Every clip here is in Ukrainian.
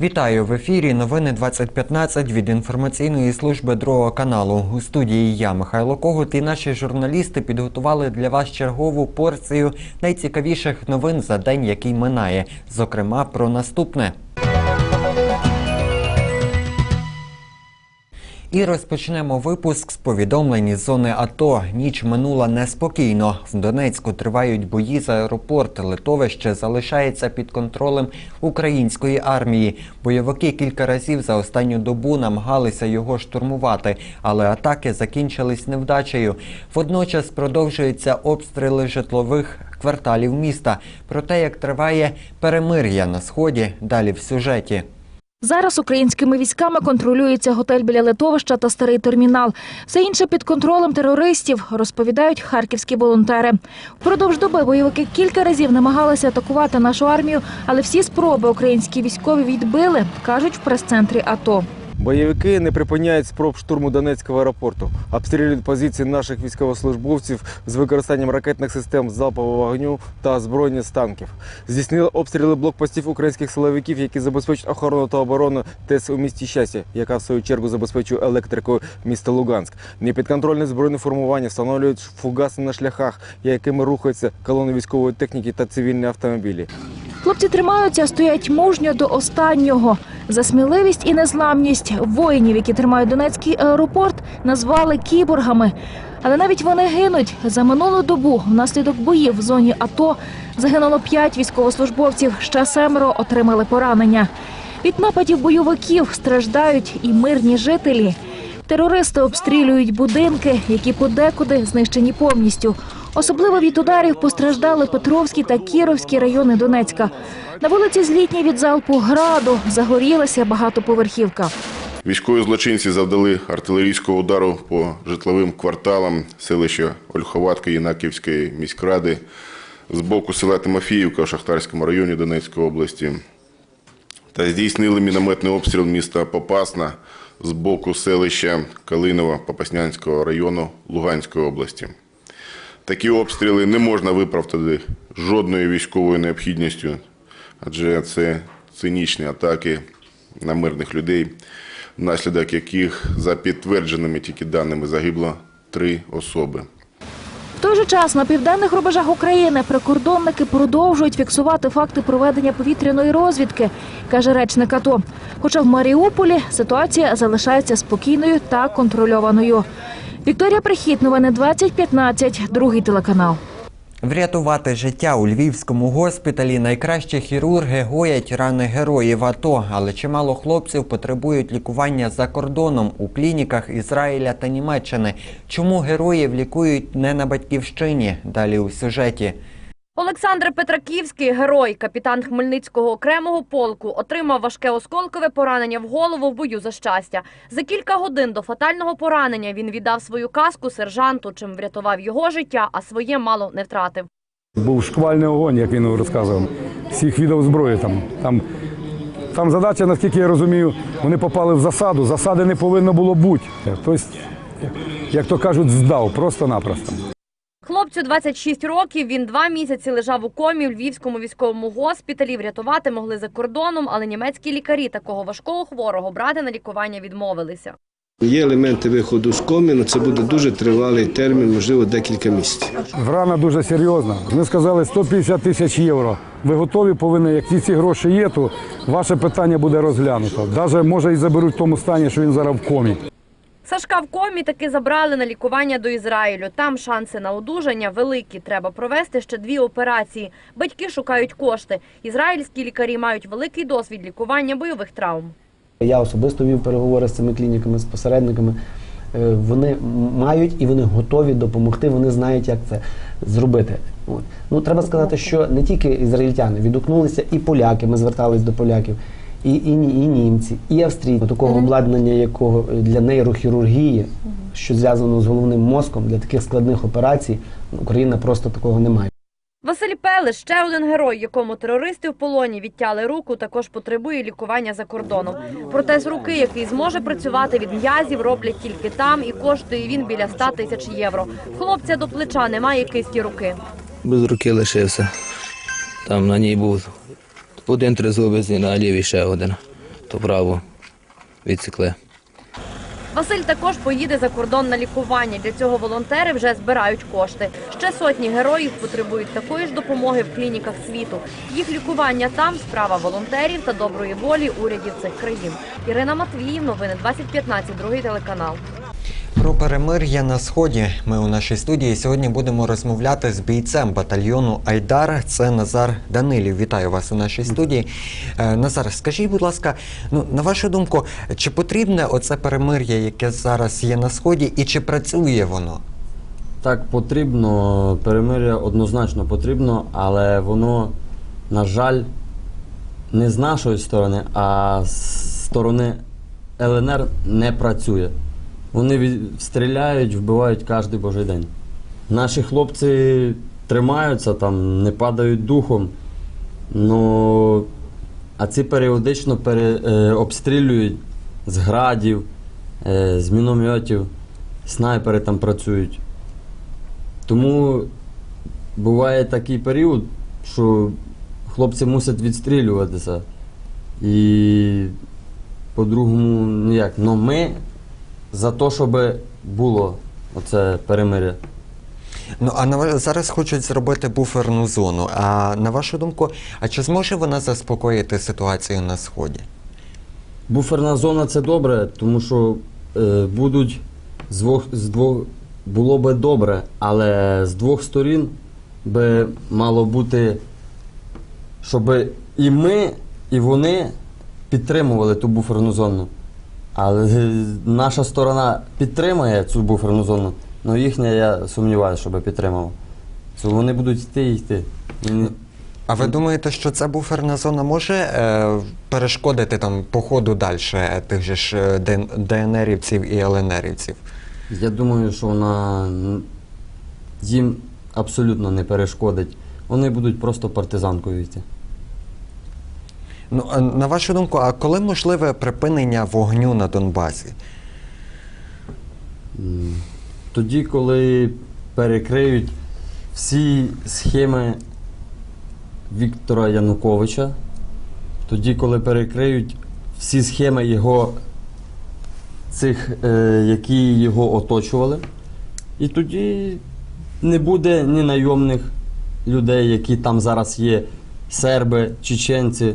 Вітаю в ефірі. Новини 2015 від інформаційної служби другого каналу. У студії я, Михайло Когут, і наші журналісти підготували для вас чергову порцію найцікавіших новин за день, який минає. Зокрема, про наступне. І розпочнемо випуск з повідомлень із зони АТО. Ніч минула неспокійно. В Донецьку тривають бої за аеропорт. Литовище залишається під контролем української армії. Бойовики кілька разів за останню добу намагалися його штурмувати, але атаки закінчились невдачею. Водночас продовжуються обстріли житлових кварталів міста. Про те, як триває перемир'я на сході, далі в сюжеті. Зараз українськими військами контролюється готель біля литовища та старий термінал. Все інше під контролем терористів, розповідають харківські волонтери. Впродовж доби бойовики кілька разів намагалися атакувати нашу армію, але всі спроби українські військові відбили, кажуть в прес-центрі АТО. Бойовики не припиняють спроб штурму Донецького аеропорту, обстрілюють позиції наших військовослужбовців з використанням ракетних систем залпового вогню та озброєння з танків. Здійснили обстріли блокпостів українських силовиків, які забезпечують охорону та оборону ТЕС у місті щастя, яка в свою чергу забезпечує електрикою міста Луганськ. Непідконтрольні збройні формування встановлюють фугаси на шляхах, якими рухаються колони військової техніки та цивільні автомобілі. Хлопці тримаються, стоять мужньо до останнього. За сміливість і незламність воїнів, які тримають Донецький аеропорт, назвали кіборгами. Але навіть вони гинуть. За минулу добу внаслідок боїв в зоні АТО загинуло п'ять військовослужбовців, ще семеро отримали поранення. Від нападів бойовиків страждають і мирні жителі. Терористи обстрілюють будинки, які подекуди знищені повністю. Особливо від ударів постраждали Петровський та Кіровський райони Донецька. На вулиці Злітній від залпу граду загорілася багатоповерхівка. Військові злочинці завдали артилерійського удару по житловим кварталам селища Ольховатка Єнаківської міськради з боку села Тимофіївка в Шахтарському районі Донецької області та здійснили мінометний обстріл міста Попасна з боку селища Калинова Попаснянського району Луганської області. Такі обстріли не можна виправдати жодною військовою необхідністю, адже це цинічні атаки на мирних людей, внаслідок яких за підтвердженими тільки даними загибло три особи. В той же час на південних рубежах України прикордонники продовжують фіксувати факти проведення повітряної розвідки, каже речник АТО. Хоча в Маріуполі ситуація залишається спокійною та контрольованою. Вікторія Прихід, новини 2015, другий телеканал. Врятувати життя у львівському госпіталі найкращі хірурги гоять рани героїв АТО, але чимало хлопців потребують лікування за кордоном у клініках Ізраїля та Німеччини. Чому героїв лікують не на батьківщині? Далі у сюжеті. Олександр Петраківський, герой, капітан Хмельницького окремого полку, отримав важке осколкове поранення в голову в бою за щастя. За кілька годин до фатального поранення він віддав свою каску сержанту, чим врятував його життя, а своє мало не втратив. Був шквальний огонь, як він розказував. Всіх видів зброї там. Там, там задача, наскільки я розумію, вони попали в засаду. Засади не повинно було бути. Тобто, як то кажуть, здав просто-напросто. Хлопцю 26 років. Він два місяці лежав у комі в львівському військовому госпіталі. Врятувати могли за кордоном, але німецькі лікарі такого важкого хворого брати на лікування відмовилися. Є елементи виходу з коми, але це буде дуже тривалий термін, можливо, декілька місяців. Рана дуже серйозна. Ми сказали 150 тисяч євро. Ви готові повинні, як ці гроші є, то ваше питання буде розглянуто. Навіть може і заберуть в тому стані, що він зараз в комі. Сашка в комі таки забрали на лікування до Ізраїлю. Там шанси на одужання великі. Треба провести ще дві операції. Батьки шукають кошти. Ізраїльські лікарі мають великий досвід лікування бойових травм. Я особисто вів переговори з цими клініками, з посередниками. Е, Вони мають і вони готові допомогти. Вони знають, як це зробити. От. Ну треба сказати, що не тільки ізраїльтяни відгукнулися, і поляки. Ми звертались до поляків, і, і, ні- і німці, і австрійці. Такого обладнання, якого для нейрохірургії, що зв'язано з головним мозком для таких складних операцій, Україна просто такого не має. Василь Пелеш, ще один герой, якому терористи в полоні відтяли руку, також потребує лікування за кордоном. Протез руки, який зможе працювати від м'язів, роблять тільки там, і коштує він біля 100 тисяч євро. Хлопця до плеча немає кисті руки. Без руки лишився. Там на ній був один тризубець на лівій ще один. то право відсікли. Василь також поїде за кордон на лікування. Для цього волонтери вже збирають кошти. Ще сотні героїв потребують такої ж допомоги в клініках світу. Їх лікування там справа волонтерів та доброї волі урядів цих країн. Ірина Матвіїв, новини 2015, другий телеканал. Про перемир'я на сході ми у нашій студії сьогодні будемо розмовляти з бійцем батальйону Айдар. Це Назар Данилів. Вітаю вас у нашій студії. Е, Назар, скажіть, будь ласка, ну на вашу думку, чи потрібне оце перемир'я, яке зараз є на сході, і чи працює воно? Так, потрібно, перемир'я однозначно потрібно, але воно, на жаль, не з нашої сторони, а з сторони ЛНР не працює. Вони стріляють, вбивають кожен божий день. Наші хлопці тримаються там, не падають духом, но, а ці періодично пере, е, обстрілюють з градів, е, з мінометів, снайпери там працюють. Тому буває такий період, що хлопці мусять відстрілюватися. І по-другому ніяк. Ну ми за те, щоб було оце перемир'я. Ну а на зараз хочуть зробити буферну зону. А на вашу думку, а чи зможе вона заспокоїти ситуацію на сході? Буферна зона це добре, тому що е, будуть з двох, з двох було би добре, але з двох сторін би мало бути, щоб і ми, і вони підтримували ту буферну зону. Але е, наша сторона підтримує цю буферну зону, але їхня я сумніваюся, щоб підтримала. Вони будуть йти і йти. А ви думаєте, що ця буферна зона може е, перешкодити там по ходу далі тих же ж е, ДНРівців і ЛНРівців? Я думаю, що вона їм абсолютно не перешкодить. Вони будуть просто партизанкою йти. Ну на вашу думку, а коли можливе припинення вогню на Донбасі? Тоді, коли перекриють всі схеми Віктора Януковича, тоді, коли перекриють всі схеми його цих, е, які його оточували, і тоді не буде ні найомних людей, які там зараз є, серби, чеченці.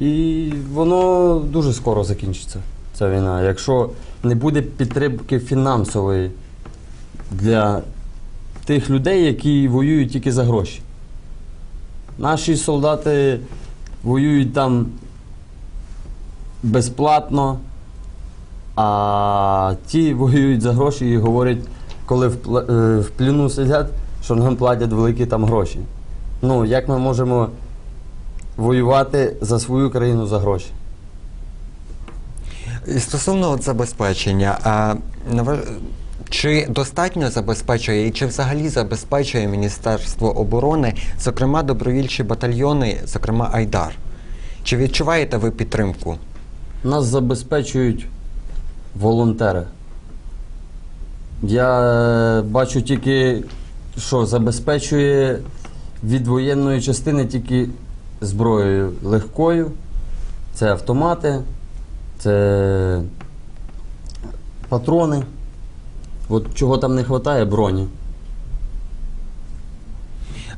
І воно дуже скоро закінчиться, ця війна. Якщо не буде підтримки фінансової для тих людей, які воюють тільки за гроші. Наші солдати воюють там безплатно, а ті воюють за гроші і говорять, коли в, пла- е, пліну сидять, що нам платять великі там гроші. Ну, як ми можемо воювати за свою країну за гроші? І стосовно от забезпечення, а чи достатньо забезпечує і чи взагалі забезпечує Міністерство оборони, зокрема добровільчі батальйони, зокрема Айдар? Чи відчуваєте ви підтримку? Нас забезпечують волонтери. Я е, бачу тільки, що забезпечує від воєнної частини тільки зброєю легкою. Це автомати, це патрони. От чого там не вистачає, броні.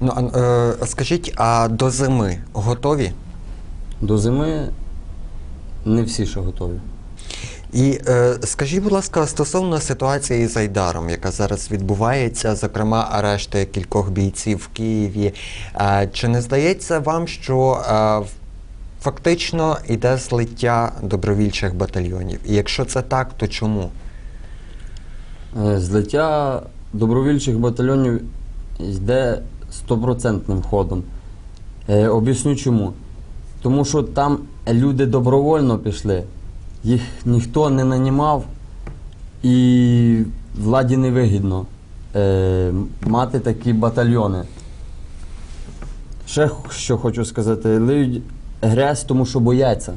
Ну а, е, скажіть, а до зими готові? До зими не всі ще готові. І е, скажіть, будь ласка, стосовно ситуації з Айдаром, яка зараз відбувається, зокрема арешти кількох бійців в Києві, е, чи не здається вам, що е, фактично йде злиття добровільчих батальйонів? І якщо це так, то чому? Е, Злиття добровільчих батальйонів йде стопроцентним ходом. Е, Об'ясню чому. Тому що там люди добровольно пішли, їх ніхто не нанімав, і владі невигідно е, мати такі батальйони. Ще що хочу сказати, лиють грязь, тому що бояться.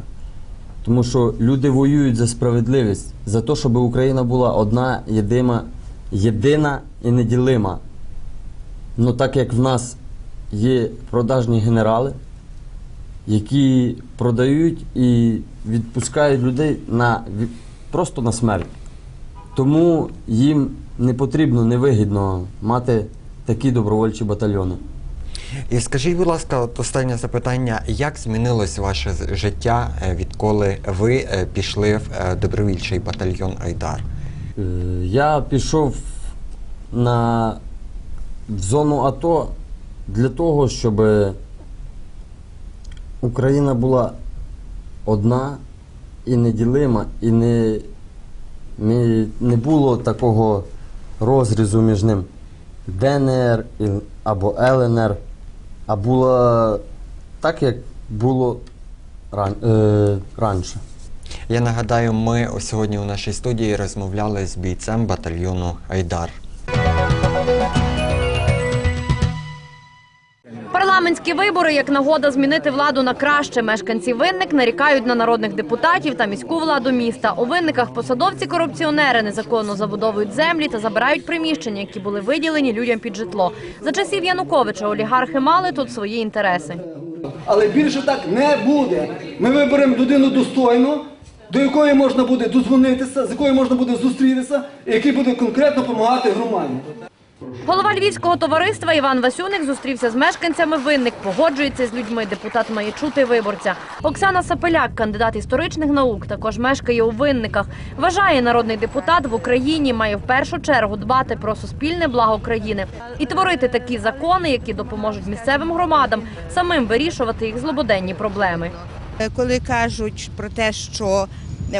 Тому що люди воюють за справедливість, за те, щоб Україна була одна, єдима, єдина і неділима. Ну так як в нас є продажні генерали, які продають і відпускають людей на, просто на смерть. Тому їм не потрібно, невигідно мати такі добровольчі батальйони. І скажіть, будь ласка, от останнє запитання: як змінилось ваше життя, е, відколи ви е, пішли в е, добровільчий батальйон Айдар? Я пішов на в зону АТО для того, щоб Україна була одна і неділима, і не, не, було такого розрізу між ним ДНР або ЛНР, а було так, як було ран, е, раніше. Я нагадаю, ми сьогодні у нашій студії розмовляли з бійцем батальйону Айдар. Парламентські вибори як нагода змінити владу на краще. Мешканці винник нарікають на народних депутатів та міську владу міста. У винниках посадовці корупціонери незаконно забудовують землі та забирають приміщення, які були виділені людям під житло. За часів Януковича олігархи мали тут свої інтереси. Але більше так не буде. Ми виберемо людину достойну, до якої можна буде дозвонитися, з якою можна буде зустрітися, і який буде конкретно допомагати громаді. Голова львівського товариства Іван Васюник зустрівся з мешканцями винник, погоджується з людьми. Депутат має чути виборця. Оксана Сапеляк, кандидат історичних наук, також мешкає у винниках. Вважає, народний депутат в Україні має в першу чергу дбати про суспільне благо країни і творити такі закони, які допоможуть місцевим громадам самим вирішувати їх злободенні проблеми. коли кажуть про те, що е,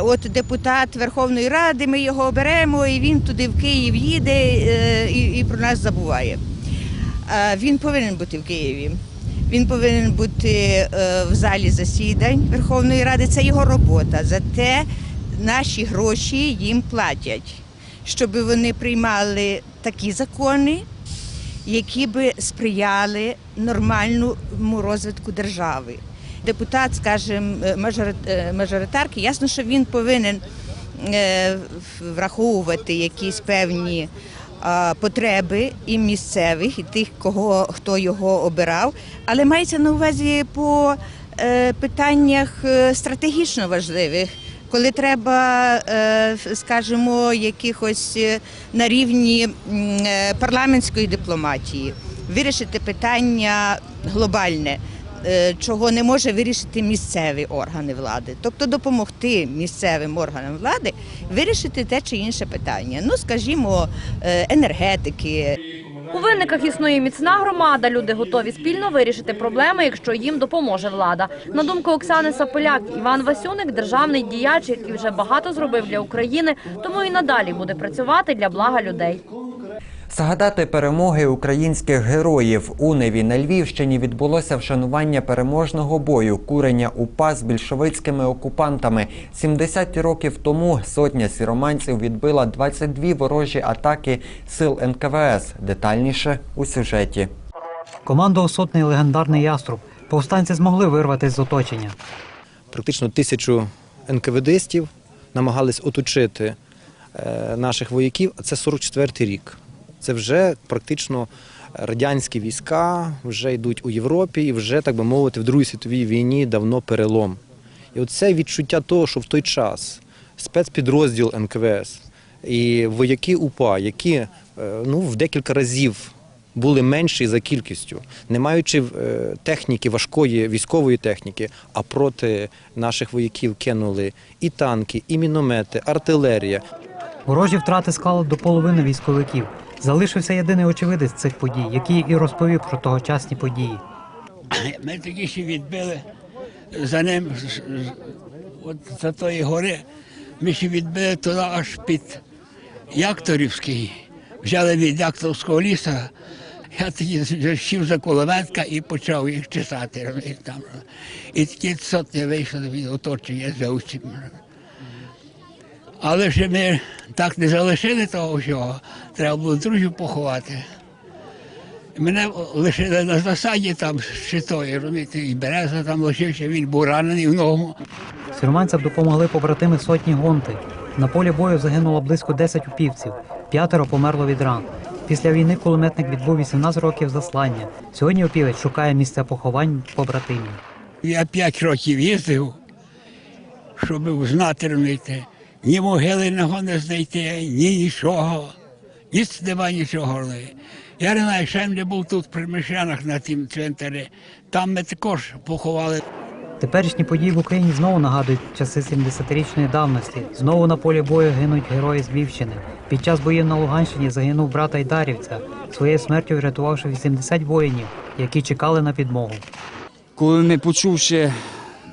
от депутат Верховної Ради, ми його оберемо, і він туди в Київ їде е, і, і про нас забуває. Е, Він повинен бути в Києві. Він повинен бути е, в залі засідань Верховної Ради. Це його робота. Зате наші гроші їм платять, щоб вони приймали такі закони, які би сприяли нормальному розвитку держави. Депутат, скажімо, мажори- е, мажоритарки, ясно, що він повинен е, враховувати якісь певні потреби і місцевих, і тих, кого хто його обирав, але мається на увазі по е, питаннях е, стратегічно важливих. Коли треба, е, скажімо, якихось е, на рівні е, парламентської дипломатії вирішити питання глобальне, е, чого не може вирішити місцеві органи влади, тобто допомогти місцевим органам влади вирішити те чи інше питання. Ну, скажімо, е, енергетики, У винниках існує міцна громада. Люди готові спільно вирішити проблеми, якщо їм допоможе влада. На думку Оксани Сапеляк, Іван Васюник державний діяч, який вже багато зробив для України, тому і надалі буде працювати для блага людей. Згадати перемоги українських героїв у Неві на Львівщині відбулося вшанування переможного бою курення УПА з більшовицькими окупантами. 70 років тому сотня сіроманців відбила 22 ворожі атаки сил НКВС. Детальніше у сюжеті. Командував сотний легендарний яструб. Повстанці змогли вирватися з оточення. Практично тисячу НКВДстів намагались оточити е, наших вояків. а Це 44-й рік. Це вже практично радянські війська вже йдуть у Європі і вже, так би мовити, в Другій світовій війні давно перелом. І оце відчуття того, що в той час спецпідрозділ НКВС і вояки УПА, які е, ну, в декілька разів були менші за кількістю, не маючи е, техніки, важкої військової техніки, а проти наших вояків кинули і танки, і міномети, артилерія. Ворожі втрати склали до половини військовиків. Залишився єдиний очевидець цих подій, який і розповів про тогочасні події. Ми тоді ще відбили за ним от за тої гори. Ми ще відбили туди аж під Якторівський. Взяли від Якторського лісу. Я тоді вже за кулеметка і почав їх чесати. І такі сотні вийшли від оточення за усім. Але ж ми так не залишили того всього. Треба було друзів поховати. Мене лишили на засаді там щитої, розумієте, і береза там лишився, він був ранений в ногу. Сіроманцям допомогли побратими сотні гонти. На полі бою загинуло близько 10 упівців, п'ятеро померло від ран. Після війни кулеметник відбув 18 років заслання. Сьогодні опівець шукає місця поховань побратимів. Я п'ять років їздив, щоб знати, розумієте, ні могилиного не знайти, ні нічого. Ніц нема нічого. Я не знаю, ще не був тут при Мишенах на тім цвинтарі. Там ми також поховали. Теперішні події в Україні знову нагадують часи 70-річної давності. Знову на полі бою гинуть герої з Львівщини. Під час боїв на Луганщині загинув брат Айдарівця, своєю смертю врятувавши 80 воїнів, які чекали на підмогу. Коли ми почувши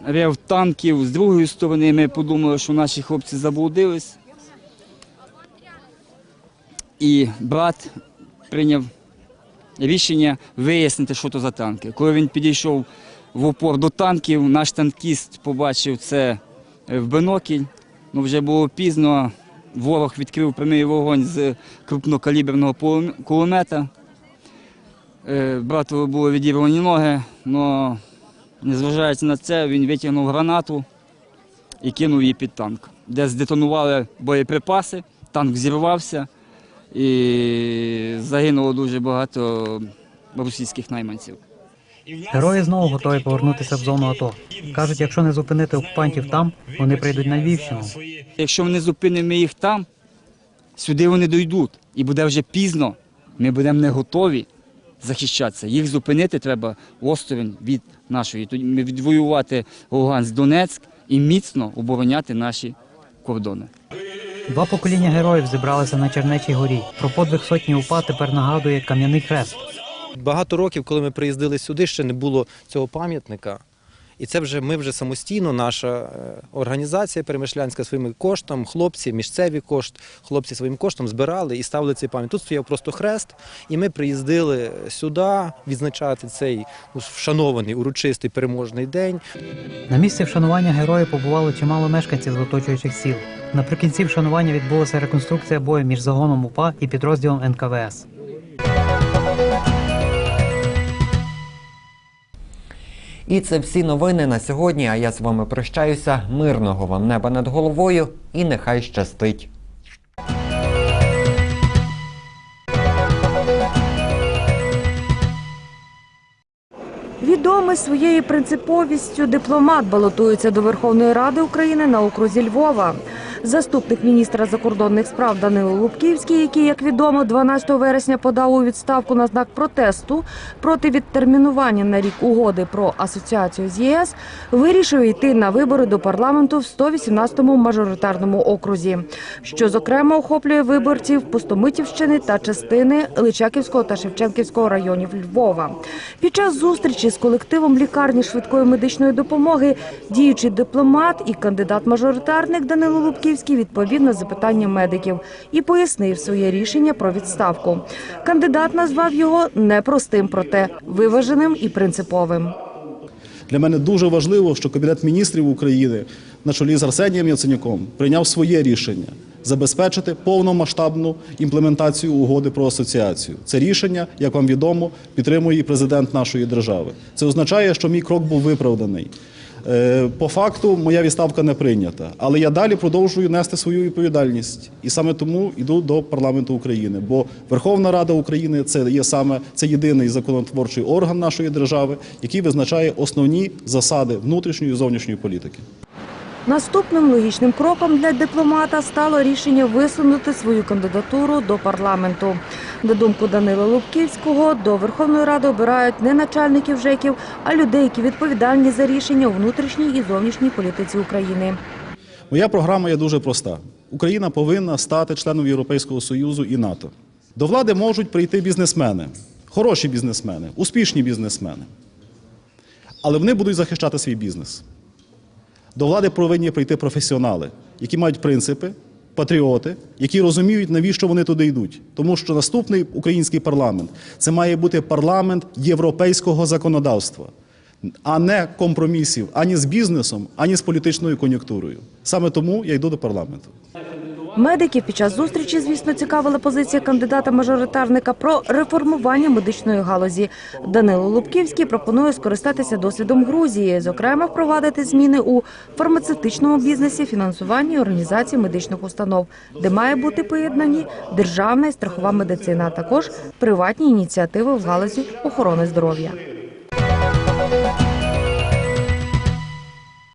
рев танків з другої сторони, ми подумали, що наші хлопці заблудились. І брат прийняв рішення вияснити, що то за танки. Коли він підійшов в опор до танків, наш танкіст побачив це в бинокль. Ну, вже було пізно. Ворог відкрив прямий вогонь з крупнокаліберного кулемета. Е, Братові були відірвані ноги, але незважаючи на це, він витягнув гранату і кинув її під танк, де здетонували боєприпаси, танк зірвався і загинуло дуже багато російських найманців. Герої знову готові повернутися в зону АТО. Кажуть, якщо не зупинити окупантів там, вони прийдуть на Львівщину. Якщо ми не зупинимо їх там, сюди вони дійдуть. І буде вже пізно. Ми будемо не готові захищатися. Їх зупинити треба осторонь від нашої. Ми відвоювати Луганськ, Донецьк і міцно обороняти наші кордони. Два покоління героїв зібралися на Чернечій горі. Про подвиг сотні УПА тепер нагадує кам'яний хрест. Багато років, коли ми приїздили сюди, ще не було цього пам'ятника. І це вже ми вже самостійно, наша е, організація перемишлянська своїми коштом, хлопці, місцеві кошт, хлопці своїм коштом збирали і ставили цей пам'ятник. Тут стояв просто хрест, і ми приїздили сюди відзначати цей ну, вшанований урочистий переможний день. На місці вшанування героїв побувало чимало мешканців з оточуючих сіл. Наприкінці вшанування відбулася реконструкція бою між загоном УПА і підрозділом НКВС. І це всі новини на сьогодні. А я з вами прощаюся. Мирного вам неба над головою і нехай щастить. Відомий своєю принциповістю дипломат балотується до Верховної Ради України на окрузі Львова. Заступник міністра закордонних справ Данило Лубківський, який, як відомо, 12 вересня подав у відставку на знак протесту проти відтермінування на рік угоди про асоціацію з ЄС, вирішив йти на вибори до парламенту в 118-му мажоритарному окрузі, що зокрема охоплює виборців Пустомитівщини та частини Личаківського та Шевченківського районів Львова. Під час зустрічі з колективом лікарні швидкої медичної допомоги діючий дипломат і кандидат-мажоритарник Данило Лубківський відповів на запитання медиків і пояснив своє рішення про відставку. Кандидат назвав його непростим, проте виваженим і принциповим. Для мене дуже важливо, що Кабінет міністрів України на чолі з Арсенієм Яценюком прийняв своє рішення забезпечити повномасштабну імплементацію угоди про асоціацію. Це рішення, як вам відомо, підтримує і президент нашої держави. Це означає, що мій крок був виправданий. Е, По факту моя відставка не прийнята, але я далі продовжую нести свою відповідальність, і саме тому йду до парламенту України. Бо Верховна Рада України це є саме це єдиний законотворчий орган нашої держави, який визначає основні засади внутрішньої і зовнішньої політики. Наступним логічним кроком для дипломата стало рішення висунути свою кандидатуру до парламенту. На думку Данила Лубківського, до Верховної Ради обирають не начальників ЖЕКів, а людей, які відповідальні за рішення у внутрішній і зовнішній політиці України. Моя програма є дуже проста: Україна повинна стати членом Європейського Союзу і НАТО. До влади можуть прийти бізнесмени, хороші бізнесмени, успішні бізнесмени. Але вони будуть захищати свій бізнес. До влади повинні прийти професіонали, які мають принципи, патріоти, які розуміють, навіщо вони туди йдуть. Тому що наступний український парламент це має бути парламент європейського законодавства, а не компромісів ані з бізнесом, ані з політичною кон'юнктурою. Саме тому я йду до парламенту. Медиків під час зустрічі, звісно, цікавила позиція кандидата-мажоритарника про реформування медичної галузі. Данило Лубківський пропонує скористатися досвідом Грузії, зокрема, впровадити зміни у фармацевтичному бізнесі, фінансуванні організації медичних установ, де має бути поєднані державна і страхова медицина, а також приватні ініціативи в галузі охорони здоров'я.